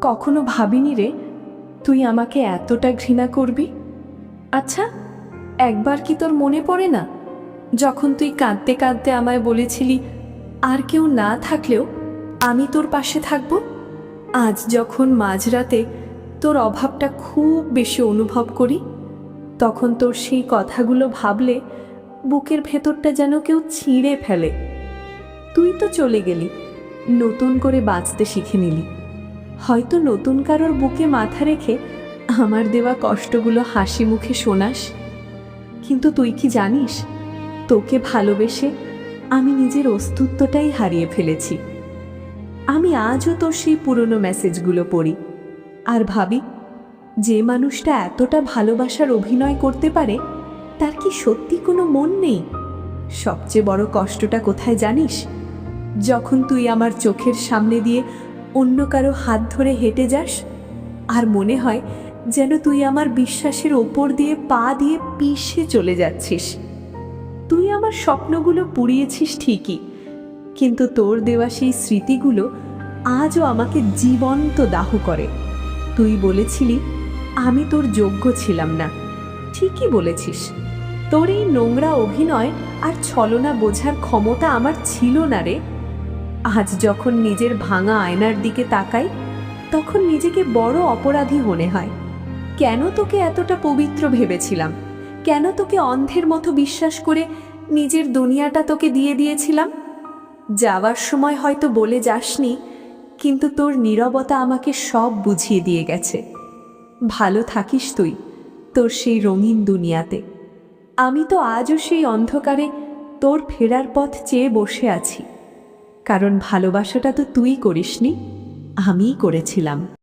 কখনো ভাবিনি রে, তুই আমাকে এতটা ঘৃণা করবি? আচ্ছা একবার কি তোর মনে পড়ে না? যখন তুই কাঁদতে কাঁদতে আমায় বলেছিলি, আর কেউ না থাকলেও আমি তোর পাশে থাকব? আজ যখন মাঝরাতে তোর অভাবটা খুব বেশি অনুভব করি, তখন তোর সেই কথাগুলো ভাবলে বুকের ভেতরটা যেন কেউ ছিঁড়ে ফেলে। তুই তো চলে গেলি, নতুন করে বাঁচতে শিখে নিলি। হয়তো নতুন কারোর বুকে মাথা রেখে আমার দেওয়া কষ্টগুলো হাসি মুখে শোনাস। কিন্তু তুই কি জানিস, তোকে ভালোবেসে আমি নিজের অস্তিত্বটাই হারিয়ে ফেলেছি। আমি আজও তোর সেই পুরনো মেসেজগুলো পড়ি। আর ভাবি, যে মানুষটা এতটা ভালোবাসার অভিনয় করতে পারে, তার কি সত্যি কোনো মন নেই? সবচেয়ে বড় কষ্টটা কোথায় জানিস? যখন তুই আমার চোখের সামনে দিয়ে অন্য কারও হাত ধরে হেঁটে যাস? আর মনে হয় যেন তুই আমার বিশ্বাসের ওপর দিয়ে পা দিয়ে পিষে চলে যাচ্ছিস। তুই আমার স্বপ্নগুলো পুড়িয়েছিস ঠিকই, কিন্তু তোর দেওয়া সেই স্মৃতিগুলো আজও আমাকে জীবন্ত দাহ করে। তুই বলেছিলি, আমি তোর যোগ্য ছিলাম না। ঠিকই বলেছিস। তোর এই নোংরা অভিনয় আর ছলনা বোঝার ক্ষমতা আমার ছিল না রে। আজ যখন নিজের ভাঙা আয়নার দিকে তাকাই, তখন নিজেকে বড় অপরাধী মনে হয়। কেন তোকে এতটা পবিত্র ভেবেছিলাম? কেন তোকে অন্ধের মতো বিশ্বাস করে নিজের দুনিয়াটা তোকে দিয়ে দিয়েছিলাম? যাওয়ার সময় হয়তো বলে যাসনি, কিন্তু তোর নীরবতা আমাকে সব বুঝিয়ে দিয়ে গেছে। ভালো থাকিস তুই, তোর সেই রঙিন দুনিয়াতে। আমি তো আজও সেই অন্ধকারে তোর ফেরার পথ চেয়ে বসে আছি। কারণ ভালোবাসাটা তো তুই করিসনি আমিই করেছিলাম।